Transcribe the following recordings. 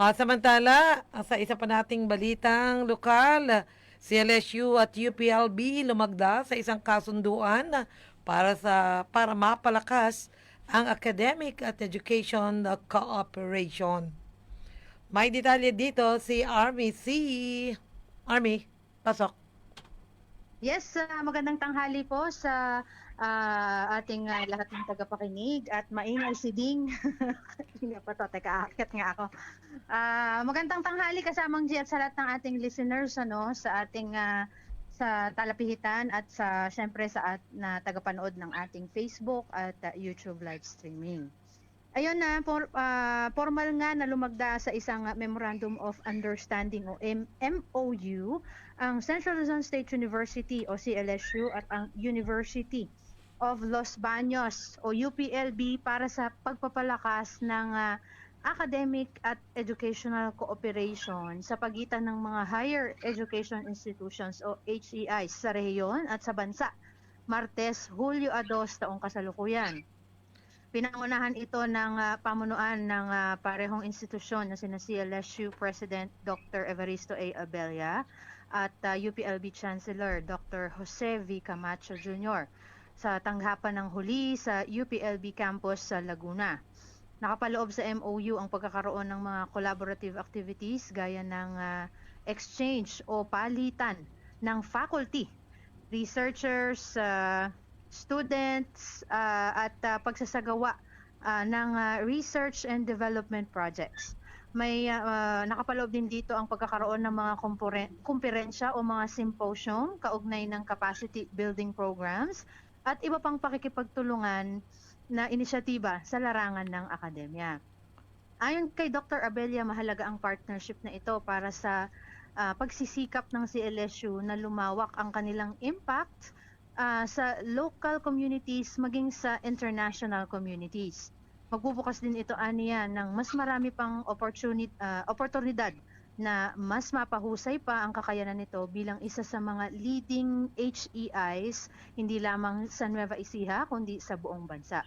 Ah, samantala, ah, sa isa pa nating balitang lokal, si LSU at UPLB lumagda sa isang kasunduan para sa para mapalakas ang academic at education cooperation. May detalye dito si Army C. Army, pasok. Yes, ah, magandang tanghali po sa ah, ating ah, lahat ng tagapakinig at maingay si Ding. Hindi pa to, teka, aakyat nga ako. Ah, magandang tanghali kasamang G at sa lahat ng ating listeners ano, sa ating ah, sa talapihitan at sa syempre sa at, na tagapanood ng ating Facebook at ah, YouTube live streaming. Ayun na, for, ah, formal nga na lumagda sa isang Memorandum of Understanding o M- MOU ang Central Luzon State University o CLSU at ang University of Los Baños o UPLB para sa pagpapalakas ng ah, academic at educational cooperation sa pagitan ng mga higher education institutions o HEIs sa rehiyon at sa bansa. Martes, Hulyo 2 taong kasalukuyan. Pinangunahan ito ng ah, pamunuan ng ah, parehong institusyon na sina CLSU President Dr. Evaristo A. Abella at ah, UPLB Chancellor Dr. Jose V. Camacho Jr. sa tanggapan ng huli sa UPLB campus sa Laguna. Nakapaloob sa MOU ang pagkakaroon ng mga collaborative activities gaya ng ah, exchange o palitan ng faculty, researchers, ah, students ah, at ah, pagsasagawa ah, ng ah, research and development projects. May ah, nakapaloob din dito ang pagkakaroon ng mga kumpure- kumperensya o mga symposium kaugnay ng capacity building programs at iba pang pakikipagtulungan na inisyatiba sa larangan ng akademya. Ayon kay Dr. Abelia, mahalaga ang partnership na ito para sa ah, pagsisikap ng CLSU na lumawak ang kanilang impact ah, sa local communities maging sa international communities. Magbubukas din ito aniya ng mas marami pang opportunity, oportunidad na mas mapahusay pa ang kakayanan nito bilang isa sa mga leading HEIs hindi lamang sa Nueva Ecija kundi sa buong bansa.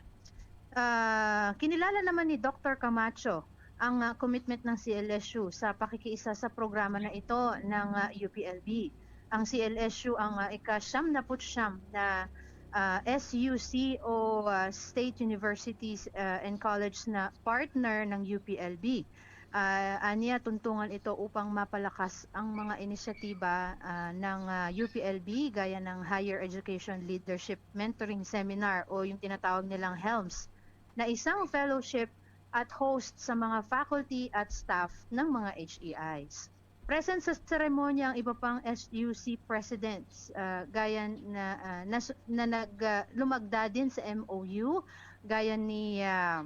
Ah, kinilala naman ni Dr. Camacho ang ah, commitment ng CLSU sa pakikiisa sa programa na ito ng ah, UPLB. Ang CLSU ang uh, ika-siyam na putsyam na ah, SUC o ah, State Universities ah, and College na partner ng UPLB. Ah, aniya tuntungan ito upang mapalakas ang mga inisyatiba ah, ng ah, UPLB gaya ng Higher Education Leadership Mentoring Seminar o yung tinatawag nilang HELMS na isang fellowship at host sa mga faculty at staff ng mga HEIs. Present sa seremonya ang iba pang SUC presidents ah, gaya na, ah, na, na nag, ah, lumagda din sa MOU gaya ni ah,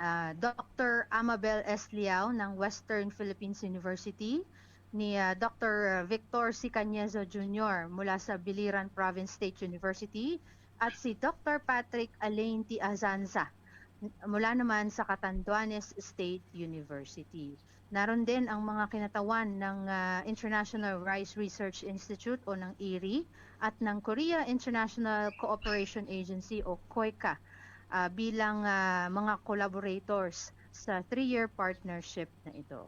ah, Dr. Amabel S. Liao ng Western Philippines University, ni ah, Dr. Victor C. Cañezo Jr. mula sa Biliran Province State University, at si Dr. Patrick Alain T. Azanza mula naman sa Catanduanes State University. Naroon din ang mga kinatawan ng ah, International Rice Research Institute o ng IRI at ng Korea International Cooperation Agency o KOICA ah, bilang ah, mga collaborators sa three-year partnership na ito.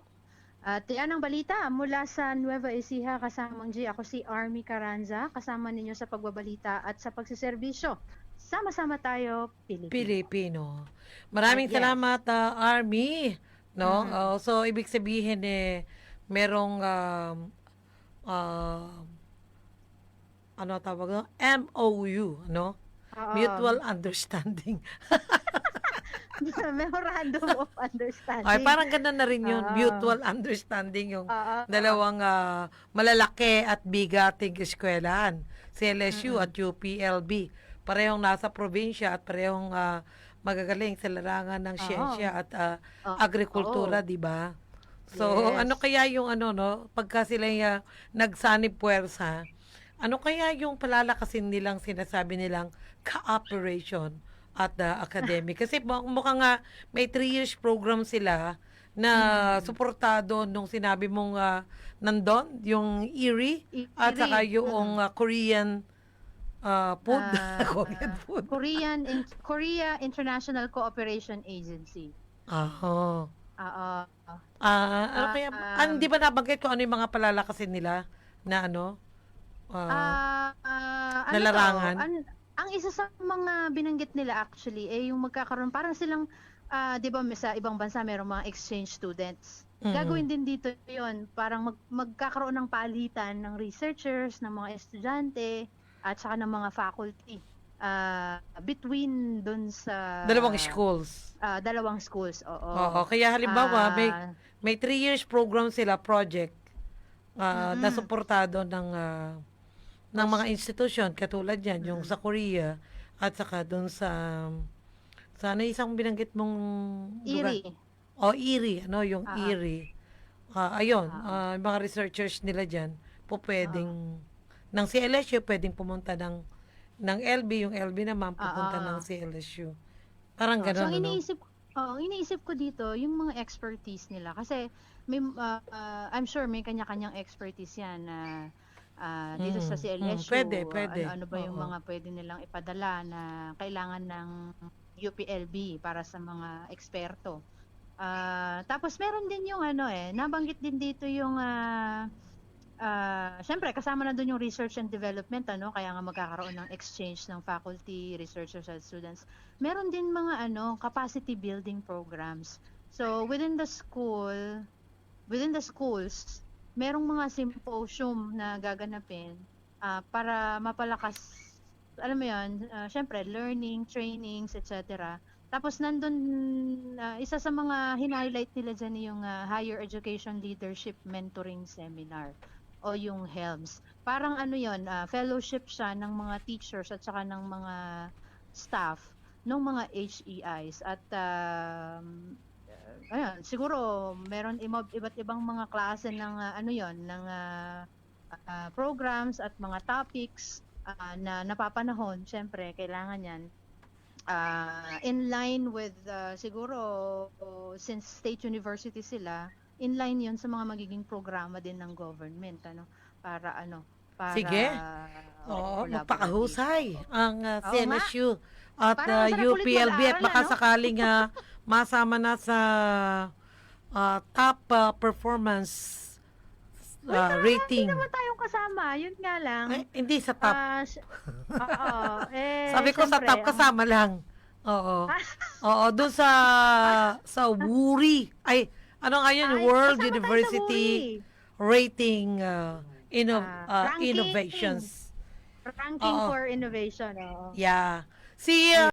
At yan ang balita mula sa Nueva Ecija kasamang G. Ako si Army Caranza, kasama ninyo sa pagbabalita at sa pagsiservisyo. Sama-sama tayo, Pilipino. Pilipino. Maraming Yes. salamat ah, Army, no? Mhm. Oh, so ibig sabihin eh merong um, um, ano tawag no? MOU, no? Oo. Mutual understanding. Memorandum of Understanding. Ay, parang ganun na rin yun. Oo. Mutual understanding yung Oo, dalawang ah, malalaki at bigating eskwelahan. CLSU Mm-mm. at UPLB. Parehong nasa probinsya at parehong ah, magagaling sa larangan ng Oo. siyensya at ah, Oo. agrikultura, Oo. di ba? So, Yes. ano kaya yung ano, no? Pagka sila uh, nagsanib puwersa, ano kaya yung palalakasin nilang sinasabi nilang cooperation at uh, academic? Kasi mu- mukhang nga may three years program sila na Mm. suportado nung sinabi mong uh, nandun, yung ERI, at saka yung uh, Korean uh, food. Ah, Korean food. Korean in- Korea International Cooperation Agency. Aha. Oo. Ah, ano kaya, Um, hindi ba nabanggit ko ano yung mga palalakasin nila na ano? Ah, Ah, ah, ano to? Nalarangan? An- ang isa sa mga binanggit nila actually eh yung magkakaroon parang silang ah, 'di ba may- sa ibang bansa mayroong mga exchange students. Mhm. Gagawin din dito 'yon, parang mag, magkakaroon ng palitan ng researchers, ng mga estudyante at saka ng mga faculty ah, between dun sa dalawang schools. ah, dalawang schools. Oo. Oo, kaya halimbawa, may, Ah, may three years program sila, project, ah, na Mm-mm. suportado ng, ah, ng mga institusyon, katulad yan, yung sa Korea, at saka dun sa, sa ano isang binanggit mong lugar? Erie. O, Erie, ano, yung ah. Erie. Ah, ayun, yung mga researchers nila dyan, po pwedeng, ng CLSU, pwedeng pumunta ng, ng LB, yung LB naman, pupunta ah. ng CLSU. Parang Oh, gano'n, so ano? iniisip oh, iniisip ko dito yung mga expertise nila kasi may ah, ah, I'm sure may kanya-kanyang expertise 'yan na ah, dito sa Mm, mm, CLSU. pwede, ah, pwede. Ano, ano ba yung Oo. mga pwede nilang ipadala na kailangan ng UPLB para sa mga eksperto. Ah, tapos meron din yung ano eh, nabanggit din dito yung ah ah, syempre kasama na doon yung research and development ano, kaya nga magkakaroon ng exchange ng faculty, researchers at students. Meron din mga ano, capacity building programs. So within the school, within the schools, merong mga symposium na gaganapin ah, para mapalakas alam mo 'yon, ah, syempre learning, trainings, etc. Tapos nandun ah, isa sa mga highlight nila diyan yung ah, Higher Education Leadership Mentoring Seminar o yung HELMS. Parang ano 'yon, ah, fellowship siya ng mga teachers at saka ng mga staff ng mga HEIs at um, uh, ayun, siguro meron iba't ibang mga klase ng ah, ano 'yon, ng ah, ah, programs at mga topics ah, na napapanahon. Syempre, kailangan 'yan ah, in line with ah, siguro oh, since state university sila, in line 'yon sa mga magiging programa din ng government ano para ano para Sige. Oo, magpakahusay ang uh, Oo CNSU at Parang uh, masarap ulit UPLB at baka ano? sakaling uh, masama na sa uh, top uh, performance Uy, uh, tama, rating. Hindi naman tayong kasama, yun nga lang. Ay, hindi sa top. Ah, sy- Oo. eh, Sabi ko sa syempre, top ang- kasama lang. Oo. Oo, doon sa sa WURI. Ay, ano nga yun? Ay, World kasama tayo sa University Rating uh, inno- Ah, uh, ranking. Innovations. Ranking Oo. for Innovation. Oo. Yeah. Si uh,